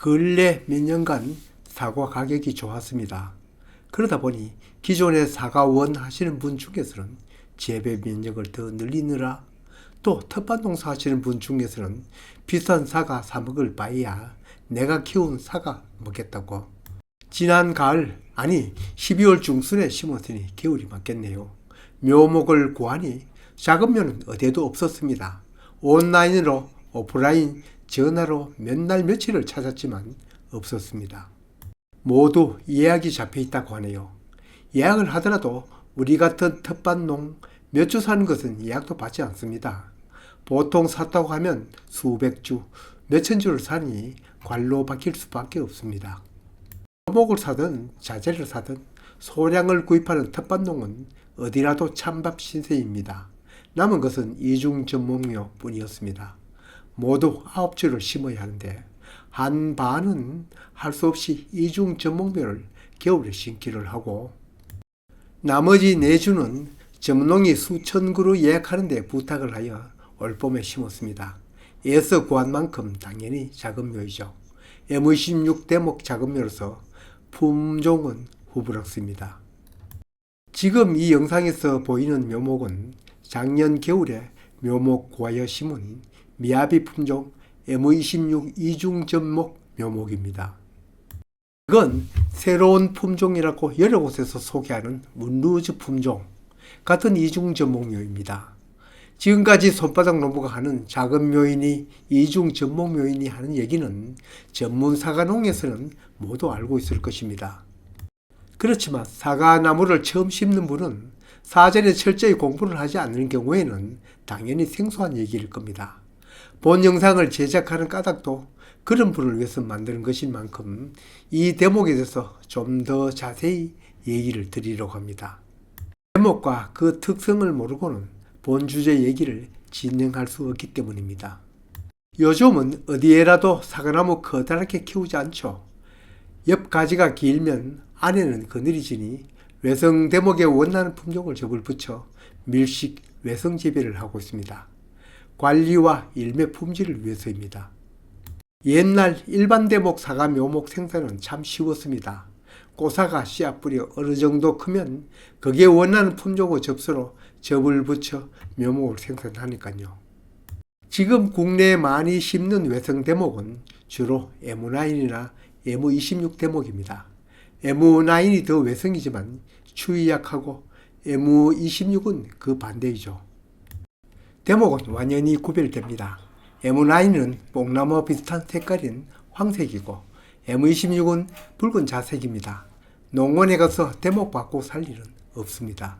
근래 몇 년간 사과 가격이 좋았습니다. 그러다 보니 기존에 사과원 하시는 분 중에서는 재배 면적을 더 늘리느라 또 텃밭 농사 하시는 분 중에서는 비싼 사과 사 먹을 바에야 내가 키운 사과 먹겠다고 지난 가을 아니 12월 중순에 심었으니 겨울이 맞겠네요. 묘목을 구하니 작은 묘는 어디에도 없었습니다. 온라인으로 오프라인 전화로 몇 날 며칠을 찾았지만 없었습니다. 모두 예약이 잡혀 있다고 하네요. 예약을 하더라도 우리 같은 텃밭농 몇 주 사는 것은 예약도 받지 않습니다. 보통 샀다고 하면 수백 주, 몇천 주를 사니 관로 박힐 수밖에 없습니다. 묘목을 사든 자재를 사든 소량을 구입하는 텃밭농은 어디라도 찬밥 신세입니다. 남은 것은 이중 전목묘 뿐이었습니다. 모두 아홉 주를 심어야 하는데 한 반은 할 수 없이 이중 전목묘를 겨울에 심기를 하고 나머지 네 주는 전농이 수천 그루 예약하는 데 부탁을 하여 올봄에 심었습니다. 애써 구한 만큼 당연히 작은 묘이죠. M26 대목 작은 묘로서 품종은 후브럭스입니다. 지금 이 영상에서 보이는 묘목은 작년 겨울에 묘목 구하여 심은 미야비 품종 M26 이중 전목 묘목입니다. 이건 새로운 품종이라고 여러 곳에서 소개하는 문루즈 품종 같은 이중 전목묘입니다. 지금까지 손바닥 농부가 하는 작은 묘인이 이중 전목 묘인이 하는 얘기는 전문 사과농에서는 모두 알고 있을 것입니다. 그렇지만 사과나무를 처음 심는 분은 사전에 철저히 공부를 하지 않는 경우에는 당연히 생소한 얘기일 겁니다. 본 영상을 제작하는 까닭도 그런 분을 위해서 만드는 것인 만큼 이 대목에 대해서 좀 더 자세히 얘기를 드리려고 합니다. 대목과 그 특성을 모르고는 본 주제 얘기를 진행할 수 없기 때문입니다. 요즘은 어디에라도 사과나무 커다랗게 키우지 않죠. 옆 가지가 길면 안에는 그늘이 지니 외성 대목에 원하는 품종을 접을 붙여 밀식 외성 재배를 하고 있습니다. 관리와 일매 품질을 위해서입니다. 옛날 일반 대목 사과 묘목 생산은 참 쉬웠습니다. 꼬사가 씨앗 뿌리 어느 정도 크면 거기에 원하는 품종의 접수로 접을 붙여 묘목을 생산하니까요. 지금 국내에 많이 심는 외성 대목은 주로 M9이나 M26 대목입니다. M9이 더 외성이지만 추위 약하고 M26은 그 반대이죠. 대목은 완연히 구별됩니다. M9은 뽕나무 비슷한 색깔인 황색이고 M26은 붉은 자색입니다. 농원에 가서 대목 받고 살 일은 없습니다.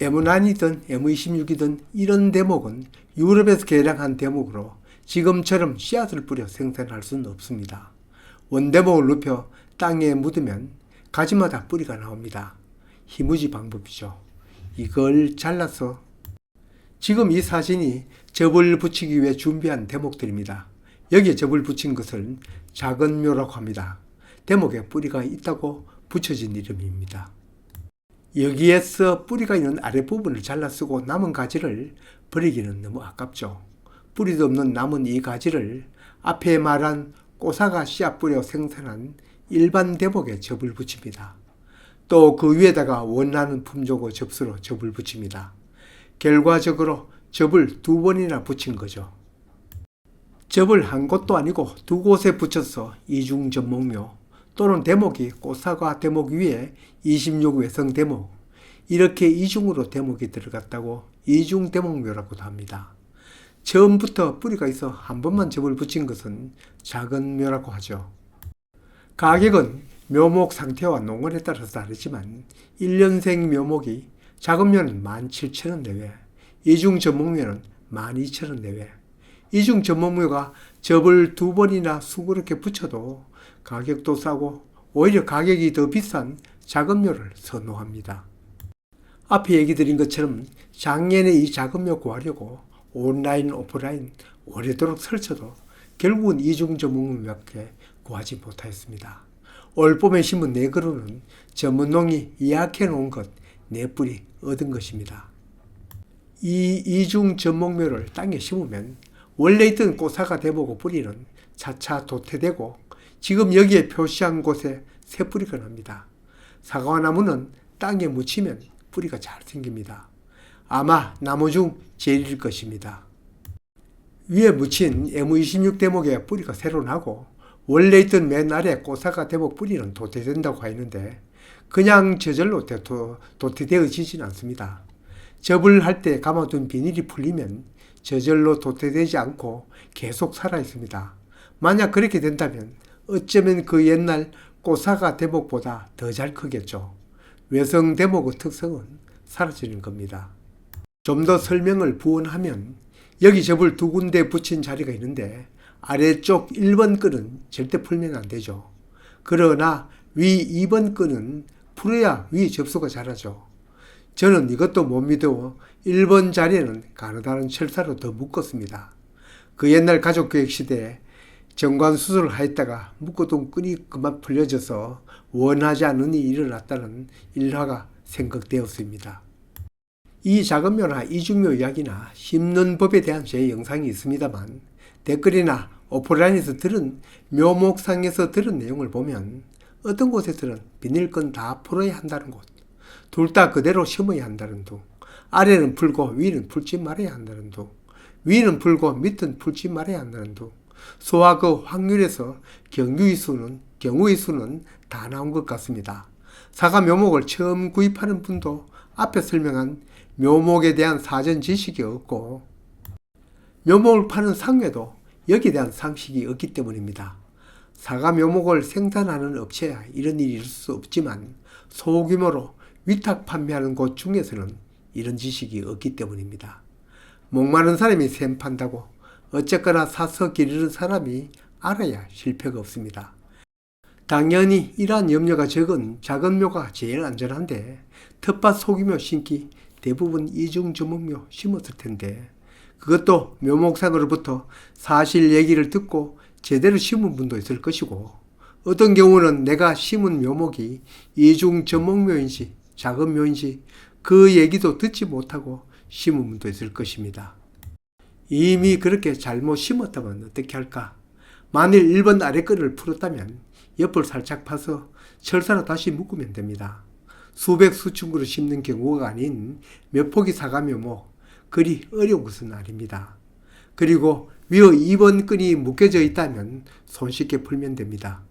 M9이든 M26이든 이런 대목은 유럽에서 개량한 대목으로 지금처럼 씨앗을 뿌려 생산할 수는 없습니다. 원대목을 눕혀 땅에 묻으면 가지마다 뿌리가 나옵니다. 희무지 방법이죠. 이걸 잘라서 지금 이 사진이 접을 붙이기 위해 준비한 대목들입니다. 여기에 접을 붙인 것을 작은 묘라고 합니다. 대목에 뿌리가 있다고 붙여진 이름입니다. 여기에서 뿌리가 있는 아랫부분을 잘라 쓰고 남은 가지를 버리기는 너무 아깝죠. 뿌리도 없는 남은 이 가지를 앞에 말한 꼬사가 씨앗 뿌려 생산한 일반 대목에 접을 붙입니다. 또 그 위에다가 원하는 품종의 접수로 접을 붙입니다. 결과적으로 접을 두 번이나 붙인 거죠. 접을 한 곳도 아니고 두 곳에 붙여서 이중 접목묘 또는 대목이 꽃사과 대목 위에 26 외성 대목 이렇게 이중으로 대목이 들어갔다고 이중 대목묘라고도 합니다. 처음부터 뿌리가 있어 한 번만 접을 붙인 것은 작은 묘라고 하죠. 가격은 묘목 상태와 농원에 따라서 다르지만 1년생 묘목이 묘는 17,000원 내외, 이중 전목묘는 12,000원 내외. 이중 전목묘가 접을 두 번이나 수그럽게 붙여도 가격도 싸고 오히려 가격이 더 비싼 작은 묘를 선호합니다. 앞에 얘기 드린 것처럼 작년에 이묘 구하려고 온라인, 오프라인 오래도록 설쳐도 결국은 이중 전목묘밖에 구하지 못하였습니다. 올 봄에 심은 네 그루는 전문농이 예약해 놓은 것 네 뿌리 얻은 것입니다. 이 이중 전목묘를 땅에 심으면 원래 있던 꽃사과 대보고 뿌리는 차차 도태되고 지금 여기에 표시한 곳에 새 뿌리가 납니다. 사과 나무는 땅에 묻히면 뿌리가 잘 생깁니다. 아마 나무 중 제일일 것입니다. 위에 묻힌 M26 대목에 뿌리가 새로 나고 원래 있던 맨 아래 꽃사과 대목 뿌리는 도태된다고 하였는데 그냥 저절로 도- 도태되어지진 않습니다. 접을 할 때 감아둔 비닐이 풀리면 저절로 도태되지 않고 계속 살아 있습니다. 만약 그렇게 된다면 어쩌면 그 옛날 꽃사과 대목보다 더 잘 크겠죠. 외성 대목의 특성은 사라지는 겁니다. 좀 더 설명을 부원하면 여기 접을 두 군데 붙인 자리가 있는데 아래쪽 1번 끈은 절대 풀면 안 되죠. 그러나 위 2번 끈은 풀어야 위 접수가 잘하죠. 저는 이것도 못 믿어 1번 자리에는 가느다란 철사로 더 묶었습니다. 그 옛날 가족교육 시대에 정관 수술을 하였다가 묶어둔 끈이 그만 풀려져서 원하지 않은 일이 일어났다는 일화가 생각되었습니다. 이 작은 묘나 이중묘 이야기나 심는 법에 대한 제 영상이 있습니다만 댓글이나 오프라인에서 들은 묘목상에서 들은 내용을 보면 어떤 곳에서는 비닐끈 다 풀어야 한다는 곳, 둘 다 그대로 심어야 한다는 둥, 아래는 풀고 위는 풀지 말아야 한다는 둥, 위는 풀고 밑은 풀지 말아야 한다는 둥, 소와 그 확률에서 경유의 수는 경우의 수는 다 나온 것 같습니다. 사과 묘목을 처음 구입하는 분도 앞에 설명한 묘목에 대한 사전 지식이 없고 묘목을 파는 상회도 여기에 대한 상식이 없기 때문입니다. 사과 묘목을 생산하는 업체야 이런 일이 있을 수 없지만 소규모로 위탁 판매하는 곳 중에서는 이런 지식이 없기 때문입니다. 목마른 사람이 샘 판다고 어쨌거나 사서 기르는 사람이 알아야 실패가 없습니다. 당연히 이러한 염려가 적은 작은 묘가 제일 안전한데 텃밭 소규모 심기 대부분 이중 주목묘 심었을 텐데 그것도 묘목상으로부터 사실 얘기를 듣고 제대로 심은 분도 있을 것이고 어떤 경우는 내가 심은 묘목이 이중 전목묘인지 작은 묘인지 그 얘기도 듣지 못하고 심은 분도 있을 것입니다. 이미 그렇게 잘못 심었다면 어떻게 할까? 만일 1번 아래 끈을 풀었다면 옆을 살짝 파서 철사로 다시 묶으면 됩니다. 수백 그루 심는 경우가 아닌 몇 포기 사과 묘목 그리 어려운 것은 아닙니다. 그리고 위에 2번 끈이 묶여져 있다면 손쉽게 풀면 됩니다.